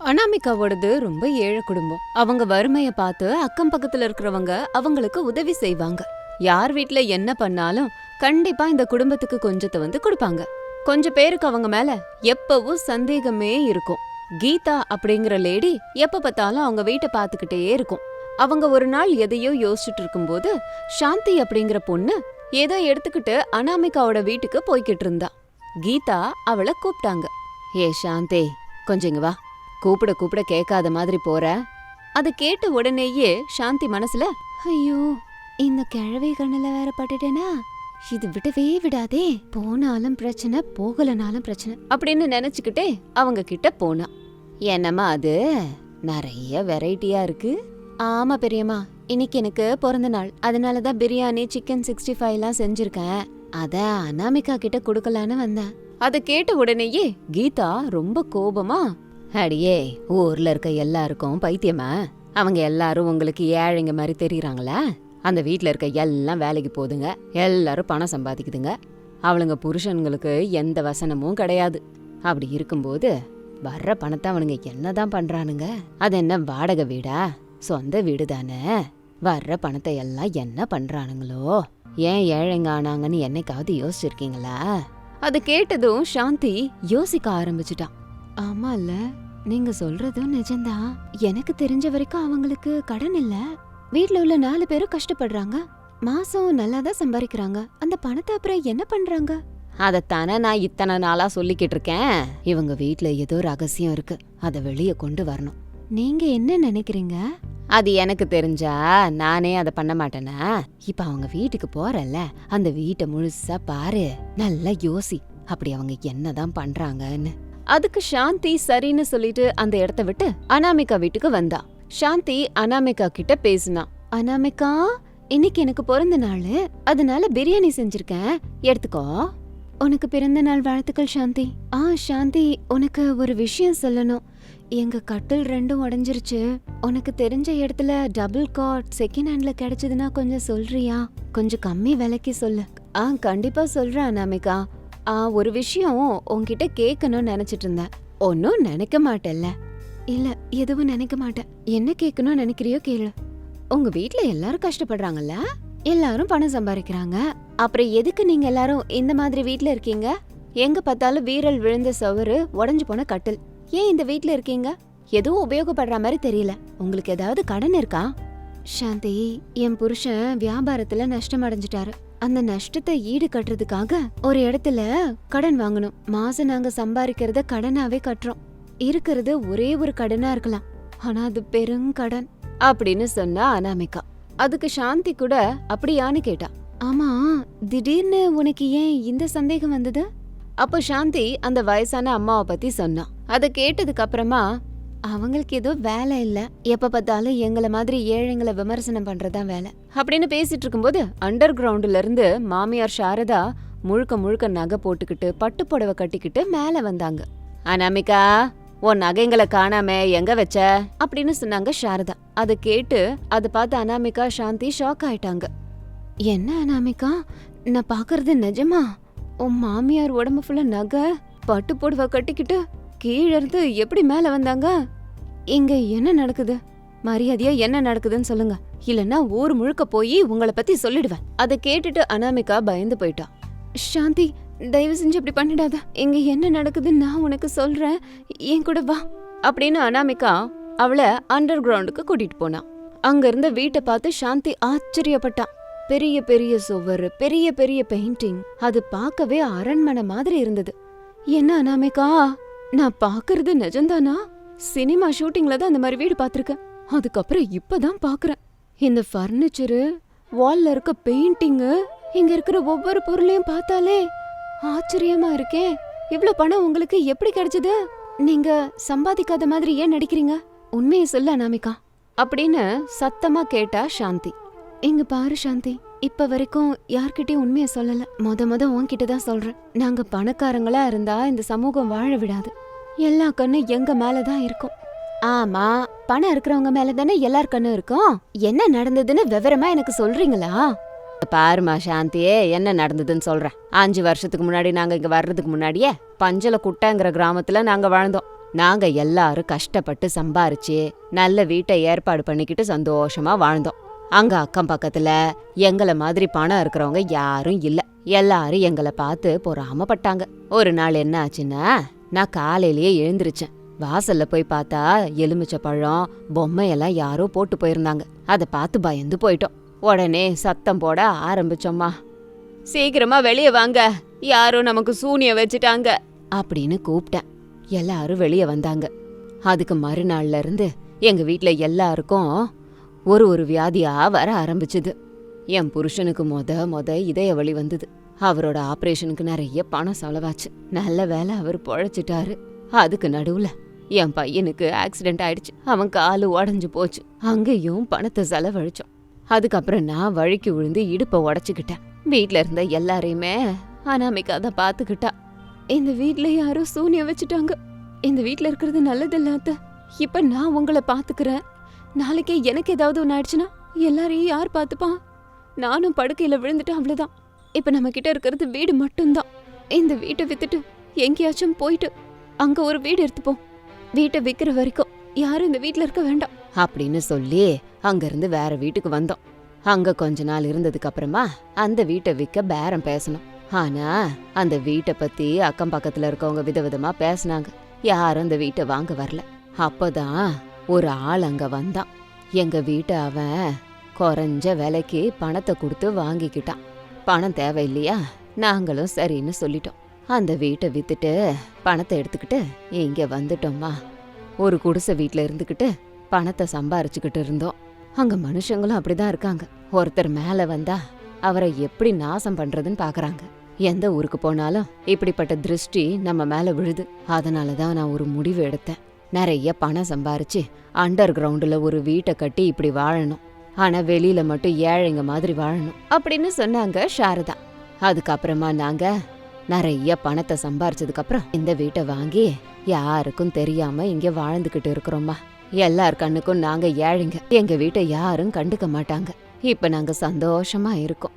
அனாமிகாவோடது ரொம்ப ஏழை குடும்பம். அவங்க வறுமைய பார்த்து அக்கம் பக்கத்துல இருக்கிறவங்க அவங்களுக்கு உதவி செய்வாங்க. யார் வீட்ல என்ன பண்ணாலும் கண்டிப்பா இந்த குடும்பத்துக்கு கொஞ்சத்தை வந்து கொடுப்பாங்க. கொஞ்ச பேருக்கு அவங்க மேல எப்பவும் சந்தேகமே இருக்கும். கீதா அப்படிங்கிற லேடி எப்ப பார்த்தாலும் அவங்க வீட்டை பார்த்துக்கிட்டே இருக்கும். அவங்க ஒரு நாள் எதையோ யோசிச்சுட்டு இருக்கும்போது சாந்தி அப்படிங்கிற பொண்ணு ஏதோ எடுத்துக்கிட்டு அனாமிகாவோட வீட்டுக்கு போய்கிட்டு இருந்தா. கீதா அவளை கூப்பிட்டாங்க. ஏ சாந்தே கொஞ்சம் இங்க வா. கூப்பிட கூப்பிட கேட்காத மாதிரி போற? அது கேட்ட உடனேயே சாந்தி மனசுல ஐயோ இந்த கிழவை கண்ணுல வேற பட்டுட்டேனா? இது விடவே விடாதே. போனாலும் பிரச்சனை போகலனாலும் பிரச்சனை அப்படின்னு நினைச்சுக்கிட்டே அவங்க கிட்ட போனா. என்னம்மா அது? நிறைய வெரைட்டியா இருக்கு. ஆமா பெரியம்மா இன்னைக்கு எனக்கு பிறந்த நாள். அதனால தான் பிரியாணி சிக்கன் சிக்ஸ்டி ஃபைவ்லாம் செஞ்சிருக்கேன். அத அனாமிகா கிட்ட கொடுக்கலான்னு வந்தேன். அதை கேட்ட உடனேயே கீதா ரொம்ப கோபமா அடியே ஊர்ல இருக்க எல்லாருக்கும் பைத்தியமா? அவங்க எல்லாரும் உங்களுக்கு ஏழைங்க மாதிரி தெரியுறாங்களா? அந்த வீட்டில் இருக்க எல்லாம் வேலைக்கு போகுதுங்க எல்லாரும் பணம் சம்பாதிக்குதுங்க. அவளுங்க புருஷன்களுக்கு எந்த வசனமும் கிடையாது. அப்படி இருக்கும்போது வர்ற பணத்தை அவனுங்க என்னதான் பண்றானுங்க? அது என்ன வாடகை வீடா? சொந்த வீடு தானே? வர்ற பணத்தை எல்லாம் என்ன பண்றானுங்களோ? ஏன் ஏழைங்க ஆனாங்கன்னு என்னைக்காவது யோசிச்சிருக்கீங்களா? அது கேட்டதும் சாந்தி யோசிக்க ஆரம்பிச்சிட்டான். ஆமா நீங்க சொல்றதும் நிஜம்தான். எனக்கு தெரிஞ்ச வரைக்கும் அவங்களுக்கு கடன் இல்ல. வீட்ல உள்ள நாலு பேரும் கஷ்டப்படுறாங்க. மாசம் நல்லா தான் சம்பாதிக்கிறாங்க அந்த பணத்தை அப்புறம் என்ன பண்றாங்க? அதத்தானே நான் இத்தனை நாளா சொல்லிக்கிட்டு இருக்கேன். இவங்க வீட்ல ஏதோ ரகசியம் இருக்கு. அத வெளிய கொண்டு வரணும். நீங்க என்ன நினைக்கிறீங்க? அது எனக்கு தெரிஞ்சா நானே அத பண்ண மாட்டேனா. இப்ப அவங்க வீட்டுக்கு போறல்ல அந்த வீட்டை முழுசா பாரு. நல்லா யோசி. அப்படி அவங்க என்னதான் பண்றாங்கன்னு. அதுக்கு சாந்தி சரின்னு சொல்லிட்டு அந்த இடத்த விட்டு அனாமிகா வீட்டுக்கு வந்தா. சாந்தி அனாமிகா கிட்ட பேசினா அனாமிகா இன்னைக்கு எனக்கு பிறந்த நாள். அதனால பிரியாணி செஞ்சிருக்கேன். எடுத்துக்கோ. உனக்கு பிறந்த நாள் வாழ்த்துக்கள் சாந்தி. ஆ சாந்தி உனக்கு ஒரு விஷயம் சொல்லணும். எங்க கட்டில் ரெண்டும் உடஞ்சிருச்சு. உனக்கு தெரிஞ்ச இடத்துல டபுள் காட் செகண்ட் ஹேண்ட்ல கிடைச்சதுன்னா கொஞ்சம் சொல்றியா? கொஞ்சம் கம்மி விலைக்கு சொல்லு. ஆ கண்டிப்பா சொல்றேன் அனாமிகா. ஒரு விஷயம் உன்கிட்ட கேட்கணும்னு நினைச்சிட்டு இருந்தேன். ஒன்றும் நினைக்க மாட்டேல்ல. இல்ல எதுவும் நினைக்க மாட்டேன். என்ன கேட்கணும்னு நினைக்கிறியோ கேளு. உங்க வீட்ல எல்லாரும் கஷ்டப்படுறாங்கல்ல? எல்லாரும் பணம் சம்பாதிக்கிறாங்க அப்புறம் எதுக்கு நீங்க எல்லாரும் இந்த மாதிரி வீட்ல இருக்கீங்க? எங்க பார்த்தாலும் வீரல் விழுந்த சவறு உடஞ்சு போன கட்டில். ஏன் இந்த வீட்ல இருக்கீங்க? எதுவும் உபயோகப்படுற மாதிரி தெரியல. உங்களுக்கு ஏதாவது கடன் இருக்கா? சாந்தி என் புருஷன் வியாபாரத்துல நஷ்டம் அடைஞ்சிட்டாரு. அந்த நஷ்டத்தை ஈடு கட்டுறதுக்காக ஒரு இடத்துல கடன் வாங்கணும். மாசம் நாங்க சம்பாதிக்கிறத கடனாவே கட்டுறோம். இருக்கிறது ஒரே ஒரு கடனா இருக்கலாம். ஆனா அது பெருங்கடன் அப்படின்னு சொன்னா அனாமிகா. அதுக்கு சாந்தி கூட அப்படியான்னு கேட்டா. ஆமா திடீர்னு உனக்கு ஏன் இந்த சந்தேகம் வந்தது? அப்போ சாந்தி அந்த வயசான அம்மாவை பத்தி சொன்னான் அதை கேட்டதுக்கு அப்புறமா அவங்களுக்கு ஏதோ வேலை இல்லை. எப்போ பார்த்தாலும் எங்களை மாதிரி ஏழைங்களை விமர்சனம் பண்ணுறதான் வேலை. அப்படின்னு பேசிட்டு இருக்கும்போது அண்டர் கிரவுண்ட்ல இருந்து மாமியார் சாரதா முழுக்க முழுக்க நகை போட்டுக்கிட்டு பட்டு புடவை கட்டிக்கிட்டு மேலே வந்தாங்க. அனாமிகா உன் நகைங்களை காணாம எங்க வச்ச? அப்படின்னு சொன்னாங்க சாரதா. அதை கேட்டு அதை பார்த்து அனாமிகா சாந்தி ஷாக் ஆயிட்டாங்க. என்ன அனாமிகா? நான் பாக்குறது நிஜமா? உன் மாமியார் உடம்பு ஃபுல்லா நகை பட்டு புடவை கட்டிக்கிட்டு கீழிருந்து எப்படி மேல வந்தாங்க? இங்க என்ன நடக்குது? மரியாதையா என்ன நடக்குதுன்னு சொல்லுங்க. இல்லனா ஊர் முழுக்க போய் உங்களை பத்தி சொல்லிடுவேன். அதை கேட்டுட்டு அனாமிகா பயந்து போயிட்டா. சாந்தி தயவு செஞ்சு இப்படி பண்ணிடாத. இங்க என்ன நடக்குதுன்னு நான் உனக்கு சொல்றேன். என் கூட வா. அப்படின்னு அனாமிகா அவளை அண்டர் கிரவுண்டுக்கு கூட்டிட்டு போனா. அங்க இருந்த வீட்டை பார்த்து சாந்தி ஆச்சரியப்பட்டான் பெரிய பெரிய சுவர் பெரிய பெரிய பெயிண்டிங் அது பார்க்கவே அரண்மனை மாதிரி இருந்தது. என்ன அனாமிகா? நான் பாக்குறது நிஜம்தானா? சினிமா ஷூட்டிங்ல தான் அந்த மாதிரி வீடு பார்த்துருக்கேன். அதுக்கப்புறம் இப்பதான் பாக்குறேன். இந்த ஃபர்னிச்சரு வால்ல இருக்க பெயிண்டிங்கு இங்க இருக்கிற ஒவ்வொரு பொருளையும் பார்த்தாலே ஆச்சரியமா இருக்கே. இவ்ளோ பணம் உங்களுக்கு எப்படி கிடைச்சது? நீங்க சம்பாதிக்காத மாதிரி ஏன் நடிக்கிறீங்க? உண்மையை சொல்ல அனாமிகா. அப்படின்னு சத்தமா கேட்டா சாந்தி. இங்க பாரு சாந்தி இப்ப வரைக்கும் யார்கிட்டயும் உண்மையை சொல்லல. மொத மொத உன்கிட்ட தான் சொல்றேன். நாங்க பணக்காரங்களா இருந்தா இந்த சமூகம் வாழ விடாது. எல்லா கண்ணும் எங்க மேலதான் இருக்கும். ஆமா பணம் இருக்கிறவங்க மேல தானே எல்லார் கண்ணும் இருக்கும்? என்ன நடந்ததுன்னு விவரமா எனக்கு சொல்றீங்களா? பாருமா சாந்தியே என்ன நடந்ததுன்னு சொல்றேன். அஞ்சு வருஷத்துக்கு முன்னாடி நாங்க இங்க வர்றதுக்கு முன்னாடியே பஞ்சல குட்டைங்கிற கிராமத்துல நாங்க வாழ்ந்தோம். நாங்க எல்லாரும் கஷ்டப்பட்டு சம்பாரிச்சு நல்ல வீட்டை ஏற்பாடு பண்ணிக்கிட்டு சந்தோஷமா வாழ்ந்தோம். அங்க அக்கம் பக்கத்துல எங்களை மாதிரி பணம் இருக்கிறவங்க யாரும் இல்ல. எல்லாரும் எங்களை பார்த்து பொறாமப்பட்டாங்க. ஒரு நாள் என்ன ஆச்சுன்னா நான் காலையிலேயே எழுந்திருச்சேன். வாசல்ல போய் பார்த்தா எலுமிச்சை பழம் பொம்மையெல்லாம் யாரோ போட்டு போயிருந்தாங்க. அதை பார்த்து பயந்து போயிட்டோம். உடனே சத்தம் போட ஆரம்பிச்சோம்மா. சீக்கிரமா வெளியே வாங்க. யாரோ நமக்கு சூனிய வச்சுட்டாங்க. அப்படின்னு கூப்பிட்டேன். எல்லாரும் வெளியே வந்தாங்க. அதுக்கு மறுநாள்ல இருந்து எங்க வீட்ல எல்லாருக்கும் ஒரு ஒரு வியாதியா வர ஆரம்பிச்சுது. என் புருஷனுக்கு மொத மொத இதய வழி வந்தது. அவரோட ஆபரேஷனுக்கு நிறைய பணம் செலவாச்சு. நல்ல வேலை அவர் பொழைச்சிட்டாரு. அதுக்கு நடுவுல என் பையனுக்கு ஆக்சிடென்ட் ஆயிடுச்சு. அவன் காலு உடஞ்சு போச்சு. அங்கேயும் பணத்தை செலவழிச்சோம். அதுக்கப்புறம் நான் வழுக்கி விழுந்து இடுப்பை உடச்சுக்கிட்டேன். வீட்ல இருந்த எல்லாரையுமே அனாமிகா தான் பாத்துக்கிட்டா இந்த வீட்ல யாரோ சூனியம் வச்சுட்டாங்க. இந்த வீட்ல இருக்கிறது நல்லது இல்லாத இப்ப நான் உங்களை பார்த்துக்கிறேன். நாளைக்கே எனக்கு ஏதாவது ஒன்று ஆயிடுச்சுன்னா எல்லாரையும் யார் பார்த்துப்பான்? நானும் படுக்கையில விழுந்துட்டேன் அவ்வளவுதான். இப்ப நம்ம கிட்ட இருக்கிறது வீடு மட்டும்தான். இந்த வீட்டை வித்துட்டு எங்கேயாச்சும் போயிட்டு அங்க ஒரு வீடு எடுத்துப்போம். வீட்டை விக்கிற வரைக்கும் யாரும் இந்த வீட்ல இருக்க வேண்டாம். அப்படின்னு சொல்லி அங்கேருந்து வேற வீட்டுக்கு வந்தோம். அங்க கொஞ்ச நாள் இருந்ததுக்கு அப்புறமா அந்த வீட்டை விற்க பேரம் பேசணும். ஆனா அந்த வீட்டை பத்தி அக்கம் பக்கத்துல இருக்கவங்க விதவிதமா பேசுனாங்க. யாரும் அந்த வீட்டை வாங்க வரல. அப்பதான் ஒரு ஆள் அங்க வந்தான். எங்க வீட்டை அவன் குறைஞ்ச விலைக்கு பணத்தை கொடுத்து வாங்கிக்கிட்டான். பணம் தேவையில்லையா? நாங்களும் சரின்னு சொல்லிட்டோம். அந்த வீட்டை வித்துட்டு பணத்தை எடுத்துக்கிட்டு இங்க வந்துட்டோம்மா. ஒரு குடிசை வீட்டில் இருந்துக்கிட்டு பணத்தை சம்பாரிச்சுக்கிட்டு இருந்தோம். அங்க மனுஷங்களும் அப்படிதான் இருக்காங்க. ஒருத்தர் மேல வந்தா அவரை எப்படி நாசம் பண்றதுன்னு பாக்குறாங்க. எந்த ஊருக்கு போனாலும் இப்படிப்பட்ட திருஷ்டி நம்ம மேல விழுது. அதனால தான் நான் ஒரு முடிவு எடுத்தேன். நிறைய பணம் சம்பாரிச்சு அண்டர் கிரவுண்டில் ஒரு வீட்டை கட்டி இப்படி வாழணும். ஆனா வெளியில மட்டும் ஏழைங்க மாதிரி வாழணும். அப்படின்னு சொன்னாங்க சாரதா. அதுக்கப்புறமா நாங்க நிறைய பணத்தை சம்பாரிச்சதுக்கு அப்புறம் இந்த வீட்டை வாங்கி யாருக்கும் தெரியாம இங்க வாழ்ந்துகிட்டு இருக்கிறோம்மா. எல்லார் கண்ணுக்கும் நாங்க ஏழைங்க. எங்க வீட்டை யாரும் கண்டுக்க மாட்டாங்க. இப்ப நாங்க சந்தோஷமா இருக்கோம்.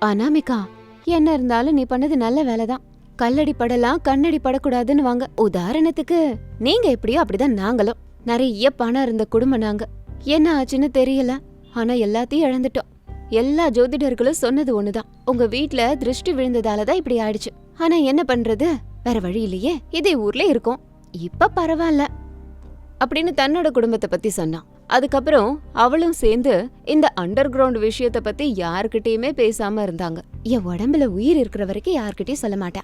அனாமிகா என்ன இருந்தாலும் நீ பண்ணது நல்ல வேலைதான். கல்லடி படலாம் கண்ணடி படக்கூடாதுன்னு வாங்க. உதாரணத்துக்கு நீங்க எப்படியோ அப்படிதான் நாங்களும். நிறைய பணம் இருந்த குடும்பம் நாங்க. என்ன ஆச்சுன்னு தெரியல. ஆனா எல்லாத்தையும் இழந்துட்டோம். எல்லா ஜோதிடர்களும் சொன்னது ஒண்ணுதான். உங்க வீட்ல திருஷ்டி விழுந்ததால தான் இப்படி ஆயிடுச்சு. ஆனா என்ன பண்றது? வேற வழி இல்லையே. இதே ஊர்ல இருக்கோம். இப்ப பரவாயில்ல. அப்படின்னு தன்னோட குடும்பத்தை பத்தி சொன்னான். அதுக்கப்புறம் அவளும் சேர்ந்து இந்த அண்டர் கிரவுண்ட் விஷயத்த பத்தி யாருக்கிட்டேயுமே பேசாம இருந்தாங்க. என் உடம்புல உயிர் இருக்கிற வரைக்கும் யார்கிட்டயும் சொல்ல மாட்டேன்.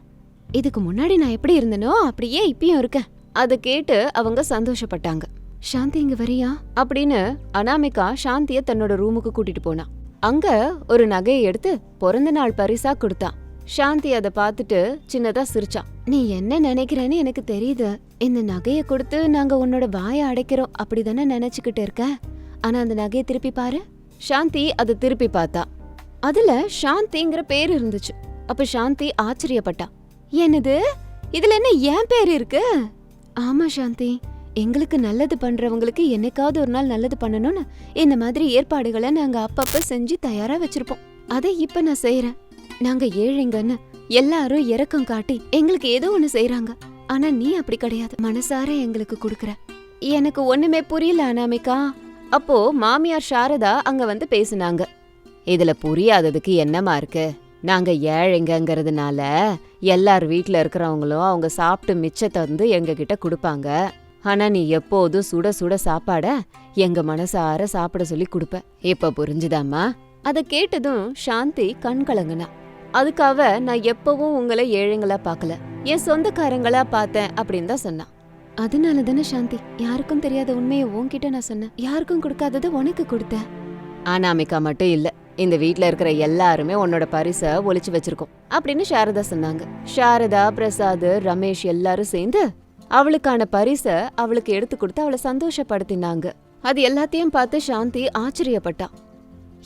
இதுக்கு முன்னாடி நான் எப்படி இருந்தனோ அப்படியே இப்பயும் இருக்கேன். அதை கேட்டு அவங்க சந்தோஷப்பட்டாங்க. சாந்தி இங்க வரியா? அப்படின்னு அனாமிகா சாந்திய தன்னோட ரூமுக்கு கூட்டிட்டு போனா. அங்க ஒரு நகையை எடுத்து பிறந்த நாள் பரிசா கொடுத்தா. சாந்தி அதை பார்த்துட்டு சின்னதா சிரிச்சா. நீ என்ன நினைக்கிறேன்னு எனக்கு தெரியுது. இந்த நகைய கொடுத்து நாங்க உன்னோட வாயை அடைக்கிறோம். அப்படிதானே நினைச்சுக்கிட்டு இருக்க? ஆனா அந்த நகையை திருப்பி பாரு. சாந்தி அதை திருப்பி பார்த்தா. அதுல சாந்திங்கிற பேர் இருந்துச்சு. அப்ப சாந்தி ஆச்சரியப்பட்டா. என்னது? இதுல என்ன ஏன் பேர் இருக்கு? ஆமா சாந்தி. எங்களுக்கு நல்லது பண்றவங்களுக்கு என்னைக்காவது ஒரு நாள் நல்லது பண்ணணும்னு இந்த மாதிரி ஏற்பாடுகளை நாங்க அப்பப்ப செஞ்சு தயாரா வச்சிருப்போம். அதை இப்ப நான் செய்யறேன் நாங்க ஏழைங்கன்னு எல்லாரும் இரக்கம் காட்டி எங்களுக்கு ஏதோ ஒண்ணு செய்யறாங்க ஆனா நீ அப்படி கிடையாது. மனசார எங்களுக்கு குடுக்கற. எனக்கு ஒண்ணுமே புரியல அனாமிகா. அப்போ மாமியார் சாரதா அங்க வந்து பேசுனாங்க. இதுல புரியாததுக்கு என்னமா இருக்கு? நாங்க ஏழைங்கங்கிறதுனால எல்லார் வீட்டில் இருக்கிறவங்களும் அவங்க சாப்பிட்டு மிச்சத்தை வந்து எங்ககிட்ட கொடுப்பாங்க. ஆனா நீ எப்போதும் சுட சுட சாப்பாட எங்க மனசார சாப்பிட சொல்லி கொடுப்ப. இப்ப புரிஞ்சுதாம்மா? அதை கேட்டதும் சாந்தி கண் கலங்குனா. அதுக்காக நான் எப்பவும் உங்களை ஏழைங்களா பார்க்கல. என் சொந்தக்காரங்களா பார்த்தேன் அப்படின்னு தான் சொன்னான் அதனால தானே சாந்தி யாருக்கும் தெரியாத உண்மையை உன்கிட்ட நான் சொன்னேன். யாருக்கும் கொடுக்காதது உனக்கு கொடுத்தேன். அனாமிகா மட்டும் இல்ல இந்த வீட்ல இருக்கிற எல்லாருமே உன்னோட பரிச ஒழிச்சு வச்சிருக்கோம் அப்படின்னு சாரதா சொன்னாங்க. சாரதா பிரசாத் ரமேஷ் எல்லாரும் சேர்ந்து அவளுக்கான பரிச அவளுக்கு எடுத்து கொடுத்து அவளை சந்தோஷப்படுத்தினாங்க. அது எல்லாத்தையும் பார்த்து சாந்தி ஆச்சரியப்பட்டா.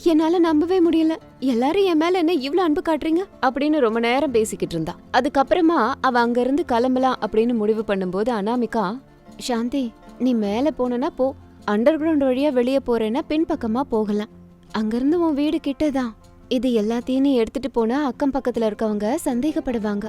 என்னால நம்பவே முடியல. எல்லாரும் என் மேல என்ன இவ்ளோ அன்பு காட்டுறீங்க? அப்படின்னு ரொம்ப நேரம் பேசிக்கிட்டு இருந்தா. அதுக்கப்புறமா அவ அங்க இருந்து கிளம்பலாம் அப்படின்னு முடிவு பண்ணும்போது அனாமிகா சாந்தி நீ மேல போனா போ. அண்டர் கிரவுண்ட் வழியா வெளியே போறேன்னா பின்பக்கமா போகலாம். அங்கிருந்து உன் வீடு கிட்டதான். இது எல்லாத்தையும் நீ எடுத்துட்டு போனா அக்கம் பக்கத்துல இருக்கவங்க சந்தேகப்படுவாங்க.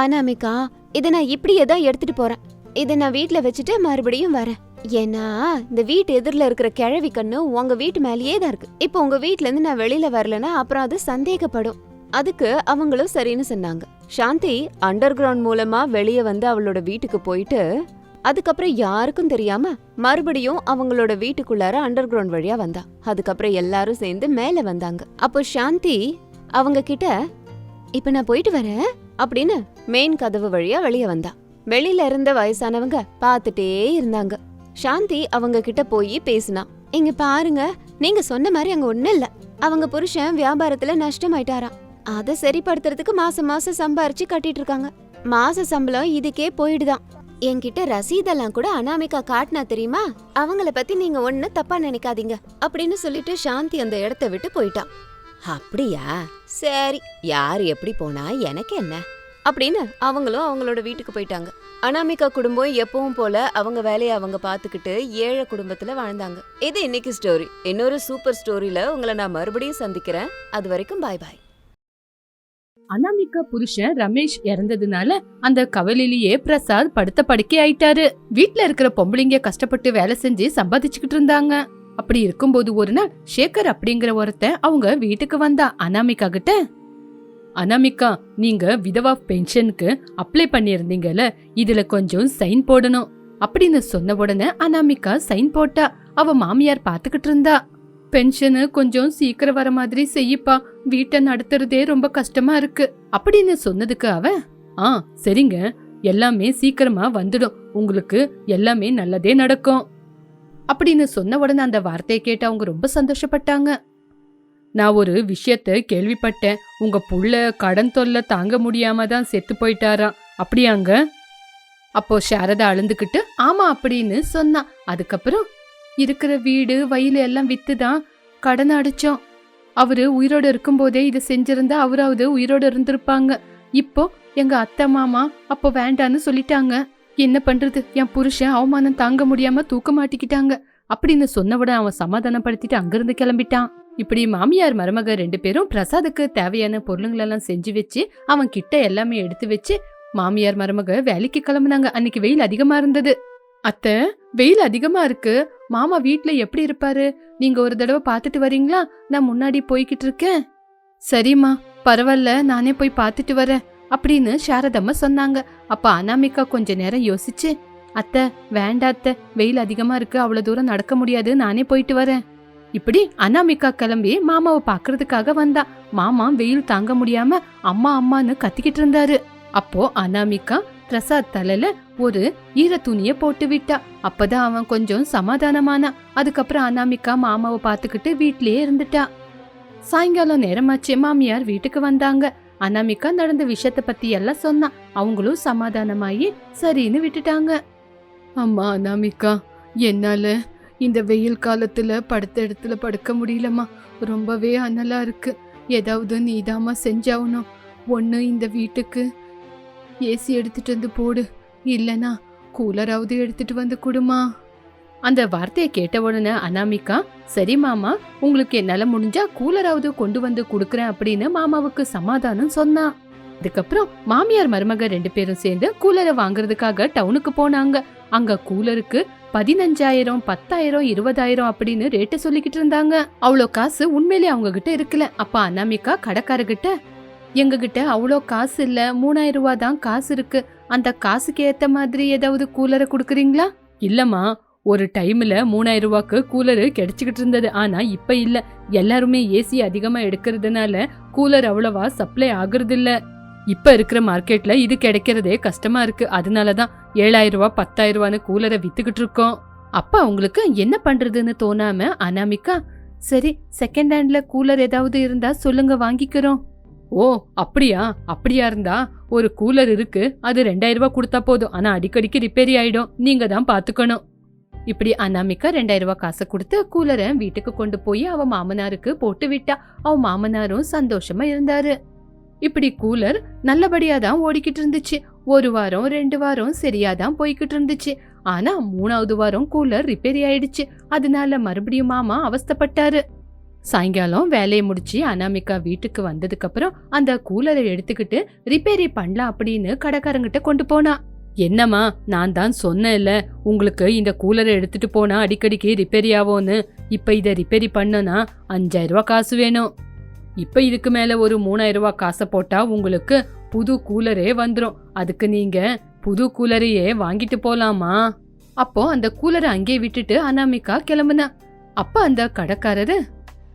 அனாமிகா இதை நான் இப்படியே தான் எடுத்துட்டு போறேன். இதை நான் வீட்டில் வச்சுட்டு மறுபடியும் வரேன். ஏன்னா இந்த வீட்டு எதிரில் இருக்கிற கிழவி கண்ணு உங்க வீட்டு மேலேயே தான் இருக்கு. இப்போ உங்க வீட்ல இருந்து நான் வெளியில வரலன்னா அப்புறம் அது சந்தேகப்படும். அதுக்கு அவங்களும் சரின்னு சொன்னாங்க. சாந்தி அண்டர் கிரவுண்ட் மூலமா வெளியே வந்து அவளோட வீட்டுக்கு போயிட்டு அதுக்கப்புறம் யாருக்கும் தெரியாம மறுபடியும் அவங்களோட வீட்டுக்குள்ளார அண்டர் கிரவுண்ட் வழியா வந்தா. அதுக்கப்புறம் எல்லாரும் சேர்ந்து மேல வந்தாங்க. அப்போ சாந்தி அவங்க கிட்ட இப்ப நான் போயிட்டு வரேன். அப்படின்னு மெயின் கதவு வழியா வெளியே வந்தா. வெளியில இருந்த வயசானவங்க பார்த்துட்டே இருந்தாங்க. சாந்தி அவங்க கிட்ட போய் பேசினா இங்க பாருங்க நீங்க சொன்ன மாதிரி அங்க ஒண்ணும் இல்ல. அவங்க புருஷன் வியாபாரத்துல நஷ்டமாயிட்டாராம். அத சரிப்படுத்துறதுக்கு மாசம் மாசம் சம்பாரிச்சு கட்டிட்டு இருக்காங்க. மாச சம்பளம் இதுக்கே போயிடுதான். என்கிட்ட ரசீதெல்லாம் கூட அனாமிகா காட்டினா தெரியுமா? அவங்கள பத்தி நீங்க ஒண்ணு தப்பா நினைக்காதீங்க. அப்படின்னு சொல்லிட்டு சாந்தி அந்த இடத்த விட்டு போயிட்டான் அப்படியா? சரி யார் எப்படி போனா எனக்கு என்ன? அப்படின்னு அவங்களும் அவங்களோட வீட்டுக்கு போயிட்டாங்க. அனாமிகா குடும்பம் எப்பவும் போல அவங்க வேலையை அவங்க பார்த்துக்கிட்டு ஏழை குடும்பத்துல வாழ்ந்தாங்க. இது இன்னைக்கு ஸ்டோரி இன்னொரு சூப்பர் ஸ்டோரியில உங்களை நான் மறுபடியும் சந்திக்கிறேன். அது வரைக்கும் பாய் பாய் அனாமிகா புருஷன் ரமேஷ் இறந்ததுனால அந்த கவலையிலேயே பிரசாத் படுத்த படுக்கை ஆயிட்டாரு. வீட்டுல இருக்கிற பொம்பளைங்க கஷ்டப்பட்டு வேலை செஞ்சு சம்பாதிச்சுக்கிட்டு இருந்தாங்க. அப்படி இருக்கும்போது ஒரு நாள் சேகர் அப்படிங்கிற ஒருத்தன் அவங்க வீட்டுக்கு வந்தா அனாமிகா கிட்ட அனாமிகா நீங்க விதவா பென்ஷனுக்கு அப்ளை பண்ணியிருந்தீங்கல்ல இதுல கொஞ்சம் சைன் போடணும் அப்படின்னு சொன்ன உடனே அனாமிகா சைன் போட்டா அவ மாமியார் பாத்துக்கிட்டு இருந்தா பென்ஷனு கொஞ்சம் சீக்கிரம் வர மாதிரி செய்யப்பா வீட்டை நடத்துறதே ரொம்ப கஷ்டமா இருக்கு அப்படின்னு சொன்னதுக்கு அவ ஆ சரிங்க எல்லாமே சீக்கிரமா வந்துடும் உங்களுக்கு எல்லாமே நல்லதே நடக்கும். அப்படின்னு சொன்ன உடனே அந்த வார்த்தையை கேட்டு அவங்க ரொம்ப சந்தோஷப்பட்டாங்க. நான் ஒரு விஷயத்த கேள்விப்பட்டேன். உங்க புள்ள கடன் தொல்லை தாங்க முடியாம தான் செத்து போயிட்டாராம் அப்படியாங்க. அப்போ சாரதா அழுந்துக்கிட்டு ஆமா அப்படின்னு சொன்னான் அதுக்கப்புறம் இருக்கிற வீடு வயல் எல்லாம் வித்து தான் கடன் அடிச்சோம். அவரு உயிரோட இருக்கும்போதே இதை செஞ்சிருந்தா அவராவது உயிரோட இருந்திருப்பாங்க. இப்போ எங்க அத்தை மாமா அப்போ வேண்டான்னு சொல்லிட்டாங்க. என்ன பண்றது? என் புருஷன் அவமானம் தாங்க முடியாம தூக்க மாட்டிக்கிட்டாங்க. அப்படின்னு சொன்னவுடன் அவன் சமாதானப்படுத்திட்டு அங்கிருந்து கிளம்பிட்டான். இப்படி மாமியார் மருமக ரெண்டு பேரும் பிரசாதுக்கு தேவையான பொருளுங்களெல்லாம் செஞ்சு வச்சு அவன் கிட்ட எல்லாமே எடுத்து வச்சு மாமியார் மருமக வேலைக்கு கிளம்புனாங்க. அன்னைக்கு வெயில் அதிகமா இருந்தது. அத்தை வெயில் அதிகமா இருக்கு. மாமா வீட்ல எப்படி இருப்பாரு? நீங்க ஒரு தடவை பார்த்துட்டு வரீங்களா? நான் முன்னாடி போய்கிட்டு இருக்கேன். சரிம்மா பரவாயில்ல. நானே போய் பார்த்துட்டு வரேன். அப்படின்னு சாரதம்மா சொன்னாங்க. அப்ப அனாமிகா கொஞ்ச நேரம் யோசிச்சு அத்தை வேண்டா அத்தை வெயில் அதிகமா இருக்கு அவ்வளவு தூரம் நடக்க முடியாது நானே போயிட்டு வரேன். இப்படி அனாமிகா கிளம்பி மாமாவை பாக்குறதுக்காக வந்தா. மாமா வெயில் தாங்க முடியாம அம்மா அம்மான்னு கத்திக்கிட்டு இருந்தாரு. அப்போ அனாமிகா பிரசாத் தலையில ஒரு ஈர துணிய போட்டு விட்டா. அப்பதான் அவன் கொஞ்சம் சமாதானமானா. அதுக்கப்புறம் அனாமிகா மாமாவை பாத்துக்கிட்டு வீட்லயே இருந்துட்டா. சாயங்காலம் நேரமாச்சு மாமியார் வீட்டுக்கு வந்தாங்க. அனாமிகா நடந்த விஷயத்த பத்தி எல்லாம் சொன்னா. அவங்களும் சமாதானமாயி சரின்னு விட்டுட்டாங்க. அம்மா அனாமிகா என்னால இந்த வெயில் காலத்துல படுத்த இடத்துல படுக்க முடியலம்மா. ரொம்பவே அனலா இருக்கு. ஏதாவது நீதாம்மா செஞ்சாகணும். ஒன்று இந்த வீட்டுக்கு ஏசி எடுத்துட்டு வந்து போடு. இல்லைனா கூலராவது எடுத்துட்டு வந்து கொடுமா. அந்த வார்த்தையை கேட்ட உடனே அனாமிகா சரி மாமா உங்களுக்கு என்னால முடிஞ்சா கூலராவது கொண்டு வந்து கொடுக்குறேன் அப்படின்னு மாமாவுக்கு சமாதானம் சொன்னா. அதுக்கப்புறம் மாமியார் மருமக ரெண்டு பேரும் சேர்ந்து கூலரை வாங்குறதுக்காக டவுனுக்கு போனாங்க. அங்க கூலருக்கு பதினஞ்சாயிரம் பத்தாயிரம் இருபதாயிரம் அப்படின்னு ரேட்டு சொல்லிக்கிட்டு இருந்தாங்க. அவ்வளோ காசு உண்மையிலே அவங்க கிட்ட இருக்கல. அப்ப அனாமிகா கடைக்காரர்கிட்ட எங்க கிட்ட அவ்வளோ காசு இல்ல மூணாயிரம் ரூபா தான் காசு இருக்கு. அந்த காசுக்கு ஏத்த மாதிரி ஏதாவது கூலரை கொடுக்குறீங்களா? இல்லம்மா ஒரு டைம்ல மூணாயிரம் ரூபாய்க்கு கூலரு கிடைச்சிக்கிட்டு இருந்தது. ஆனா இப்போ இல்லை. எல்லாருமே ஏசி அதிகமா எடுக்கிறதுனால கூலர் அவ்வளவா சப்ளை ஆகுறது இல்ல இப்ப இருக்கிற மார்க்கெட்ல இது கிடைக்கிறதே கஷ்டமா இருக்கு. அதனாலதான் ஏழாயிரம் ரூபா பத்தாயிரம் ரூபான்னு கூலரை வித்துக்கிட்டு இருக்கோம். அப்பா உங்களுக்கு என்ன பண்றதுன்னு தோணாம அனாமிகா சரி செகண்ட் ஹேண்ட்ல கூலர் ஏதாவது இருந்தா சொல்லுங்க வாங்கிக்கிறோம். ஓ அப்படியா? அப்படியா இருந்தா ஒரு கூலர் இருக்கு. அது ரெண்டாயிரம் ரூபாய் கொடுத்தா போதும். ஆனா அடிக்கடிக்கு ரிப்பேரி ஆயிடும். நீங்க தான் பார்த்துக்கணும் இப்படி அனாமிகா ரெண்டாயிரம் ரூபாய் காசை கொடுத்து கூலரை வீட்டுக்கு கொண்டு போய் அவ மாமனாருக்கு போட்டு விட்டா. அவ மாமனாரும் சந்தோஷமா இருந்தாரு. இப்படி கூலர் நல்லபடியா தான் ஓடிக்கிட்டு இருந்துச்சு. ஒரு வாரம் ரெண்டு வாரம் சரியா தான் போய்கிட்டு இருந்துச்சு. ஆனா மூணாவது வாரம் கூலர் ரிப்பேரி ஆயிடுச்சு. அதனால மறுபடியும் மாமா அவஸ்தப்பட்டாரு. சாயங்காலம் வேலையை முடிச்சு அனாமிகா வீட்டுக்கு வந்ததுக்கு அப்புறம் அந்த கூலரை எடுத்துக்கிட்டு ரிப்பேரி பண்ணலாம் அப்படின்னு கடைக்காரங்கிட்ட கொண்டு போனா. என்னம்மா நான் தான் சொன்னேன்ல உங்களுக்கு இந்த கூலரை எடுத்துட்டு போனா அடிக்கடிக்கு ரிப்பேரி ஆகும்னு. இப்போ இதை ரிப்பேரி பண்ணனா அஞ்சாயிரம் காசு வேணும். இப்போ இதுக்கு மேலே ஒரு மூணாயிரம் காசை போட்டால் உங்களுக்கு புது கூலரே வந்துடும் அதுக்கு நீங்கள் புது கூலரையே வாங்கிட்டு போகலாமா அப்போ அந்த கூலரை அங்கேயே விட்டுட்டு அனாமிகா கிளம்புனா. அப்போ அந்த கடைக்காரரு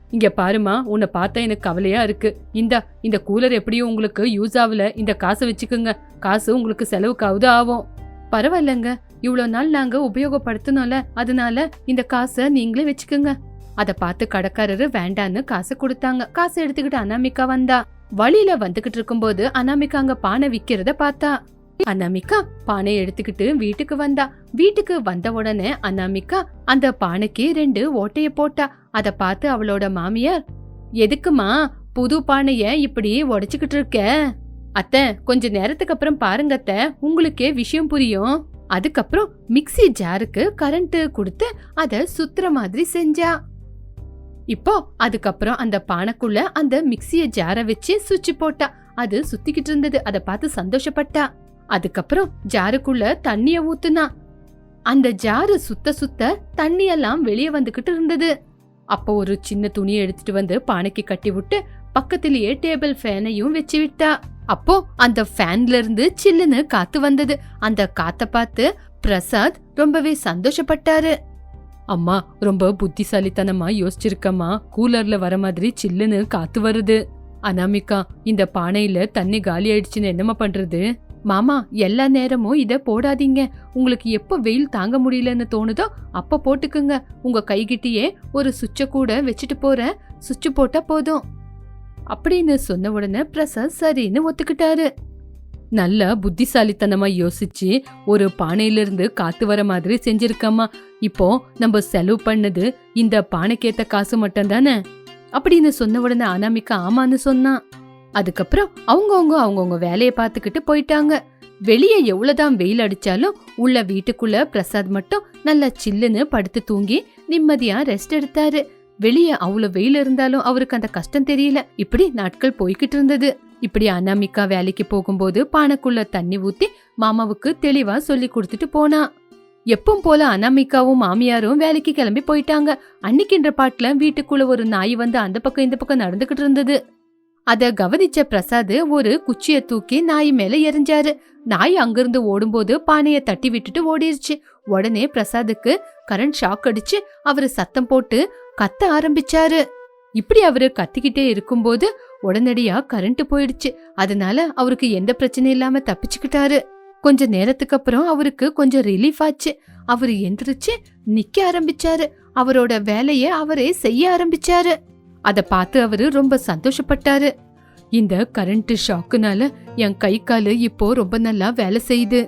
இங்க பாருமா உன்னை பார்த்தா எனக்கு கவலையா இருக்கு. இந்தா இந்த கூலர் எப்படியும் உங்களுக்கு யூஸ் ஆகல. இந்த காசை வச்சுக்கோங்க. காசு உங்களுக்கு செலவுக்காவது ஆகும். பரவாயில்லைங்க. இவ்வளோ நாள் நாங்க உபயோகப்படுத்தணும்ல அதனால இந்த காசை நீங்களே வச்சுக்கோங்க. அதை பார்த்து கடைக்காரரு வேண்டான்னு காசை கொடுத்தாங்க. காசை எடுத்துக்கிட்டு அனாமிகா வந்தா. வழியில வந்துகிட்டு இருக்கும்போது அனாமிகா அங்க பானை விக்கிறத பார்த்தா. அனாமிகா பானையை எடுத்துக்கிட்டு வீட்டுக்கு வந்தா. வீட்டுக்கு வந்த உடனே அனாமிகா அந்த பானைக்கு ரெண்டு ஓட்டைய போட்டா. அத பார்த்து அவளோட மாமியார் எதுக்குமா புது பானைய இப்படி உடைச்சுக்கிட்டு இருக்க? அத்தை கொஞ்ச நேரத்துக்கு அப்புறம் பாருங்க அத்தை உங்களுக்கே விஷயம் புரியும். அதுக்கப்புறம் மிக்ஸி ஜாருக்கு கரண்ட் கொடுத்து அத சுத்துற மாதிரி செஞ்சா. இப்போ அதுக்கப்புறம் அந்த பானைக்குள்ள அந்த மிக்சிய ஜார வச்சு சுவிட்ச் போட்டா. அது சுத்திக்கிட்டு இருந்தது. அதை பார்த்து சந்தோஷப்பட்டா. அதுக்கப்புறம் ஜாருக்குள்ள தண்ணிய ஊத்துனா. அந்த ஜாரு சுத்த சுத்த தண்ணி எல்லாம் வெளியே வந்துகிட்டு இருந்தது. அப்போ ஒரு சின்ன துணியை எடுத்துட்டு வந்து பானைக்கு கட்டி விட்டு பக்கத்திலேயே டேபிள் ஃபேனையும் வச்சு விட்டா. அப்போ அந்த ஃபேன்ல இருந்து சில்லுன்னு காத்து வந்தது. அந்த காத்த பார்த்து பிரசாத் ரொம்பவே சந்தோஷப்பட்டாரு. அம்மா ரொம்ப புத்திசாலித்தனமா யோசிச்சிருக்கம்மா. கூலர்ல வர மாதிரி சில்லுன்னு காத்து வருது. அனாமிகா இந்த பானையில தண்ணி காலி ஆயிடுச்சுன்னு என்னம்மா பண்றது? மாமா எல்லா நேரமும் இதை போடாதீங்க. உங்களுக்கு எப்போ வெயில் தாங்க முடியலன்னு தோணுதோ அப்போ போட்டுக்குங்க. உங்க கைகிட்டயே ஒரு சுவிட்சை கூட வச்சுட்டு போகிறேன் சுவிட்சு போட்டால் போதும். அப்படின்னு சொன்ன உடனே பிரசாத் சரின்னு ஒத்துக்கிட்டாரு. நல்ல புத்திசாலித்தனமா யோசிச்சு ஒரு பானையிலிருந்து காத்து வர மாதிரி செஞ்சிருக்கம்மா இப்போ நம்ம செலவு பண்ணது இந்த பானைக்கேத்த காசு மட்டும் தானே அப்படின்னு சொன்ன உடனே அனாமிகா ஆமான்னு சொன்னான் அதுக்கப்புறம் அவங்கவுங்க அவங்கவுங்க வேலையை பார்த்துக்கிட்டு போயிட்டாங்க. வெளியே எவ்வளவுதான் வெயில் அடிச்சாலும் உள்ள வீட்டுக்குள்ள பிரசாத் மட்டும் நல்லா சில்லுன்னு படுத்து தூங்கி நிம்மதியா ரெஸ்ட் எடுத்தாரு. வெளியே அவ்வளவு வெயில் இருந்தாலும் அவருக்கு அந்த கஷ்டம் தெரியல. இப்படி நாட்கள் போய்கிட்டு இருந்தது. இப்படி அனாமிகா வேலைக்கு போகும்போது பானைக்குள்ள தண்ணி ஊத்தி மாமாவுக்கு தெளிவா சொல்லி கொடுத்துட்டு போனா. எப்பவும் போல அனாமிகாவும் மாமியாரும் வேலைக்கு கிளம்பி போயிட்டாங்க. அன்னைக்குன்ற பாட்டுல வீட்டுக்குள்ள ஒரு நாய் வந்து அந்த பக்கம் இந்த பக்கம் நடந்துகிட்டு இருந்தது. அத கவனிச்ச பிரசாத் ஒரு குச்சிய தூக்கி நாய் மேல எரிஞ்சாரு நாய் அங்கிருந்து ஓடும்போது பானைய தட்டி விட்டுட்டு ஓடிருச்சு. உடனே பிரசாத்துக்கு கரண்ட் ஷாக் அடிச்சு அவரு சத்தம் போட்டு கத்த ஆரம்பிச்சாரு. இப்படி அவரு கத்திக்கிட்டே இருக்கும்போது உடனடியா கரண்ட் போயிடுச்சு. அதனால அவருக்கு எந்த பிரச்சனையும் இல்லாம தப்பிச்சுக்கிட்டாரு. கொஞ்ச நேரத்துக்கு அப்புறம் அவருக்கு கொஞ்சம் ரிலீஃப் ஆச்சு. அவரு எந்திரிச்சு நிக்க ஆரம்பிச்சாரு. அவரோட வேலைய அவரே செய்ய ஆரம்பிச்சாரு. அதை பார்த்து அவரு ரொம்ப சந்தோஷப்பட்டாரு. இந்த கரண்ட் ஷாக்குனால என் கை காலு இப்போ ரொம்ப நல்லா வேலை செய்யுது.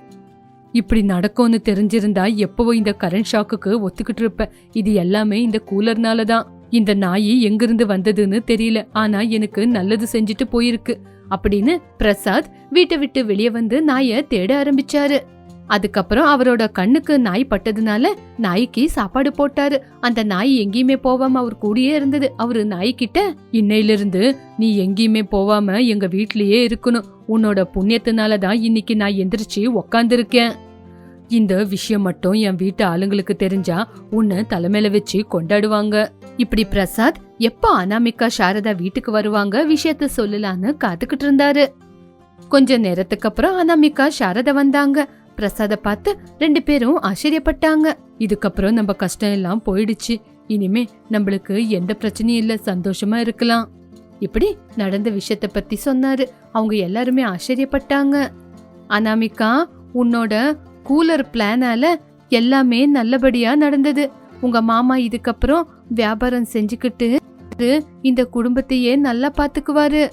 இப்படி நடக்கும்னு தெரிஞ்சிருந்தா எப்பவோ இந்த கரண்ட் ஷாக்குக்கு ஒத்துக்கிட்டு இருப்பேன் இது எல்லாமே இந்த கூலர்னால தான். இந்த நாய் எங்கிருந்து வந்ததுன்னு தெரியல. ஆனா எனக்கு நல்லது செஞ்சுட்டு போயிருக்கு. அப்படின்னு பிரசாத் வீட்டை விட்டு வெளியே வந்து நாயை தேட ஆரம்பிச்சாரு. அதுக்கப்புறம் அவரோட கண்ணுக்கு நாய் பட்டதுனால நாய்க்கு சாப்பாடு போட்டாரு. அந்த நாய் எங்கேயுமே போவாம அவர் கூடயே இருந்தது. அவரு நாய்கிட்ட இன்னையிலிருந்து நீ எங்கேயுமே போவாம எங்க வீட்லயே இருக்கணும். உன்னோட புண்ணியத்தினால தான் இன்னைக்கு நான் எந்திரிச்சு உக்காந்துருக்கேன். இந்த விஷயம் மட்டும் என் வீட்டு ஆளுங்களுக்கு தெரிஞ்சா உன்னை தலைமையில வச்சு கொண்டாடுவாங்க. இப்படி பிரசாத் எப்ப அனாமிகா சாரதா வீட்டுக்கு வருவாங்க? விஷயத்த சொல்லலான்னு காத்துக்கிட்டு இருந்தாரு. கொஞ்ச நேரத்துக்கு அப்புறம் அனாமிகா சாரதா வந்தாங்க. பிரசாத பார்த்து ரெண்டு பேரும் ஆச்சரியப்பட்டாங்க. இதுக்கப்புறம் நம்ம கஷ்டம் எல்லாம் போயிடுச்சு. இனிமே நம்மளுக்கு எந்த பிரச்சனையும் இல்ல சந்தோஷமா இருக்கலாம். இப்படி நடந்த விஷயத்த பத்தி சொன்னாரு. அவங்க எல்லாருமே ஆச்சரியப்பட்டாங்க. அனாமிகா உன்னோட கூலர் பிளானால எல்லாமே நல்லபடியா நடந்தது. உங்க மாமா இதுக்கப்புறம் வியாபாரம் செஞ்சுக்கிட்டு இந்த குடும்பத்தையே நல்லா பாத்துக்குவாரு.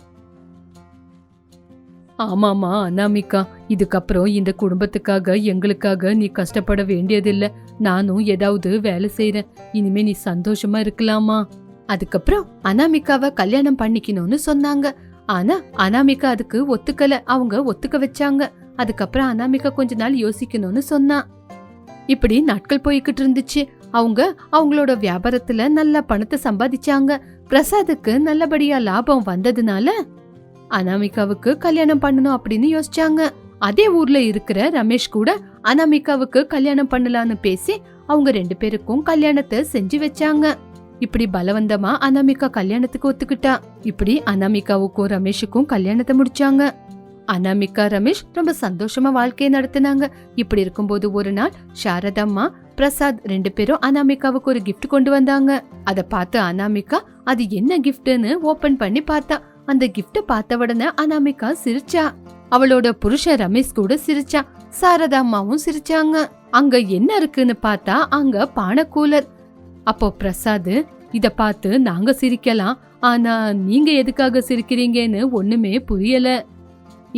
ஆமாமா அனாமிகா. இதுக்கப்புறம் இந்த குடும்பத்துக்காக எங்களுக்காக நீ கஷ்டப்பட வேண்டியதில்ல. நானும் ஏதாவது வேலை செய்யறேன் இனிமே நீ சந்தோஷமா இருக்கலாமா? அதுக்கப்புறம் அனாமிகாவை கல்யாணம் பண்ணிக்கணும்னு சொன்னாங்க. ஆனா அனாமிகா அதுக்கு ஒத்துக்கல. அவங்க ஒத்துக்க வச்சாங்க. அதுக்கப்புறம் அனாமிகா கொஞ்ச நாள் யோசிக்கணும்னு சொன்னா. இப்படி நாட்கள் போய்கிட்டு இருந்துச்சு. அவங்க அவங்களோட வியாபாரத்துல நல்ல பணத்தை சம்பாதிச்சாங்க. பிரசாத்துக்கு நல்லபடியா லாபம் வந்ததுனால அனாமிகாவுக்கு கல்யாணம் பண்ணணும் அப்படின்னு யோசிச்சாங்க. அதே ஊர்ல இருக்கிற ரமேஷ் கூட அனாமிகாவுக்கு கல்யாணம் பண்ணலான்னு பேசி அவங்க ரெண்டு பேருக்கும் கல்யாணத்தை செஞ்சு வச்சாங்க. இப்படி பலவந்தமா அனாமிகா கல்யாணத்துக்கு ஒத்துக்கிட்டா. இப்படி அனாமிகாவுக்கும் ரமேஷுக்கும் கல்யாணத்தை முடிச்சாங்க. அனாமிகா ரமேஷ் ரொம்ப சந்தோஷமா வாழ்க்கையை நடத்தினாங்க. இப்படி இருக்கும்போது ஒரு நாள் சாரதம்மா பிரசாத் ரெண்டு பேரும் அனாமிகாவுக்கு ஒரு கிஃப்ட் கொண்டு வந்தாங்க. அதை பார்த்து அனாமிகா அது என்ன கிஃப்ட்னு ஓபன் பண்ணி பார்த்தா அந்த கிஃப்ட பார்த்த உடனே அனாமிகா சிரிச்சா. அவளோட புருஷன் ரமேஷ் கூட சிரிச்சா. சாரதா அம்மாவும் சிரிச்சாங்க. அங்க என்ன இருக்குன்னு பார்த்தா அங்க பானை கூலர் அப்போ பிரசாத் இத பார்த்து நாங்க சிரிக்கலாம். ஆனா நீங்க எதுக்காக சிரிக்கிறீங்கன்னு ஒண்ணுமே புரியல.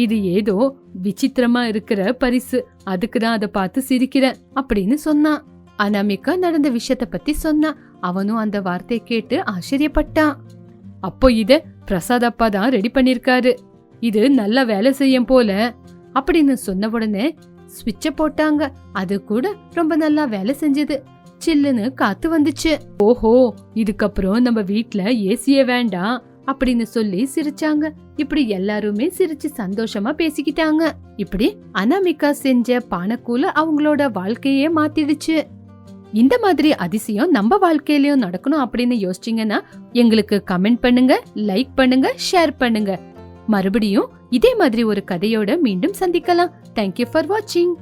இது ஏதோ விசித்திரமா இருக்கிற பரிசு. அதுக்கு தான் அதை பார்த்து சிரிக்கிறேன் அப்படின்னு சொன்னான் அனாமிகா நடந்த விஷயத்த பத்தி சொன்னான் அவனும் அந்த வார்த்தையை கேட்டு ஆச்சரியப்பட்டான். அப்போ இத பிரசாத் அப்பா தான் ரெடி பண்ணிருக்காரு. இது நல்லா வேலை செய்யும் போல. அப்படின்னு சொன்ன உடனே ஸ்விட்ச போட்டாங்க. அது கூட ரொம்ப நல்லா வேலை செஞ்சது. சில்லுன்னு காத்து வந்துச்சு. ஓஹோ இதுக்கப்புறம் நம்ம வீட்ல ஏசியே வேண்டாம் அப்படின்னு சொல்லி சிரிச்சாங்க. இப்படி எல்லாருமே சிரிச்சு சந்தோஷமா பேசிக்கிட்டாங்க. இப்படி அனாமிகா செஞ்ச பானக்கூல அவங்களோட வாழ்க்கையே மாத்திடுச்சு. இந்த மாதிரி அதிசயம் நம்ம வாழ்க்கையிலயும் நடக்கணும் அப்படின்னு யோசிச்சீங்கன்னா எங்களுக்கு கமெண்ட் பண்ணுங்க லைக் பண்ணுங்க ஷேர் பண்ணுங்க. மறுபடியும் இதே மாதிரி ஒரு கதையோட மீண்டும் சந்திக்கலாம். தேங்க்யூ ஃபார் வாட்சிங்